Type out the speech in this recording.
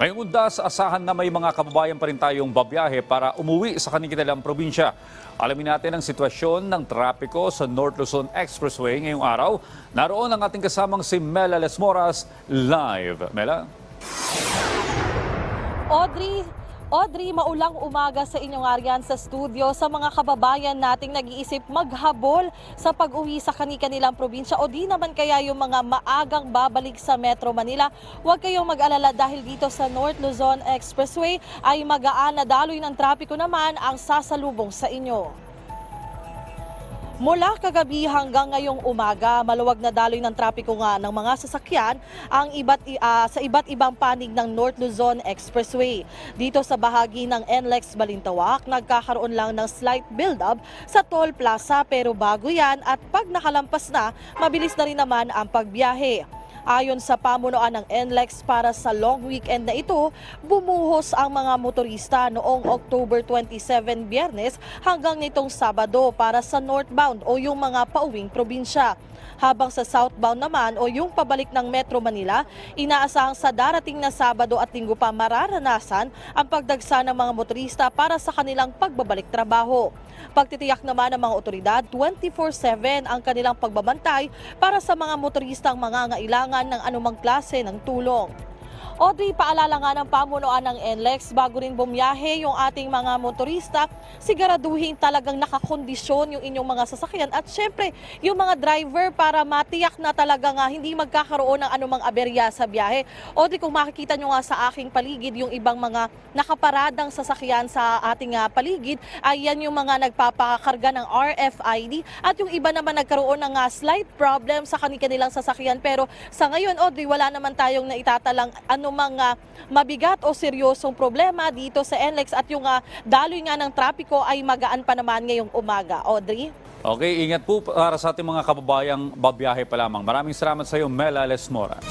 Ngayong undas, asahan na may mga kababayan pa rin tayong babiyahe para umuwi sa kanilang probinsya. Alamin natin ang sitwasyon ng trapiko sa North Luzon Expressway ngayong araw. Naroon ang ating kasamang si Mela Lesmoras live. Mela? Audrey, Audrey, maulang umaga sa inyong ariyan sa studio sa mga kababayan nating nag-iisip maghabol sa pag-uwi sa kani-kanilang probinsya o di naman kaya yung mga maagang babalik sa Metro Manila. Huwag kayong mag-alala dahil dito sa North Luzon Expressway ay magaan na daloy ng trapiko naman ang sasalubong sa inyo. Mula kagabi hanggang ngayong umaga, maluwag na daloy ng trapiko nga ng mga sasakyan ang iba't, ah, sa iba't ibang panig ng North Luzon Expressway. Dito sa bahagi ng NLEX Balintawak, nagkakaroon lang ng slight build-up sa toll plaza pero bago yan at pag nakalampas na, mabilis na rin naman ang pagbiyahe. Ayon sa pamunuan ng NLEX para sa long weekend na ito, bumuhos ang mga motorista noong October 27 biyernes hanggang nitong Sabado para sa northbound o yung mga pauwing probinsya. Habang sa southbound naman o yung pabalik ng Metro Manila, inaasahang sa darating na Sabado at Linggo pa mararanasan ang pagdagsa ng mga motorista para sa kanilang pagbabalik trabaho. Pagtitiyak naman ng mga otoridad, 24-7 ang kanilang pagbabantay para sa mga motoristang mangangailangan ng anumang klase ng tulong. Audrey, paalala nga ng pamunuan ng NLEX bago rin bumiyahe yung ating mga motorista, siguraduhin talagang nakakondisyon yung inyong mga sasakyan. At syempre yung mga driver para matiyak na talaga nga hindi magkakaroon ng anumang aberya sa biyahe. Audrey, kung makikita nyo nga sa aking paligid yung ibang mga nakaparadang sasakyan sa ating ah, paligid, ay yan yung mga nagpapakarga ng RFID at yung iba naman nagkaroon ng ah, slight problem sa kanilang sasakyan. Pero sa ngayon Audrey wala naman tayong naitatalang anumang ah, mabigat o seryosong problema dito sa NLEX at yung ah, daloy nga ng trapiko ay magaan pa naman ngayong umaga Audrey Okay, ingat po para sa ating mga kababayang babiyahe pa lamang. Maraming salamat sa iyo, Mela Lesmoras.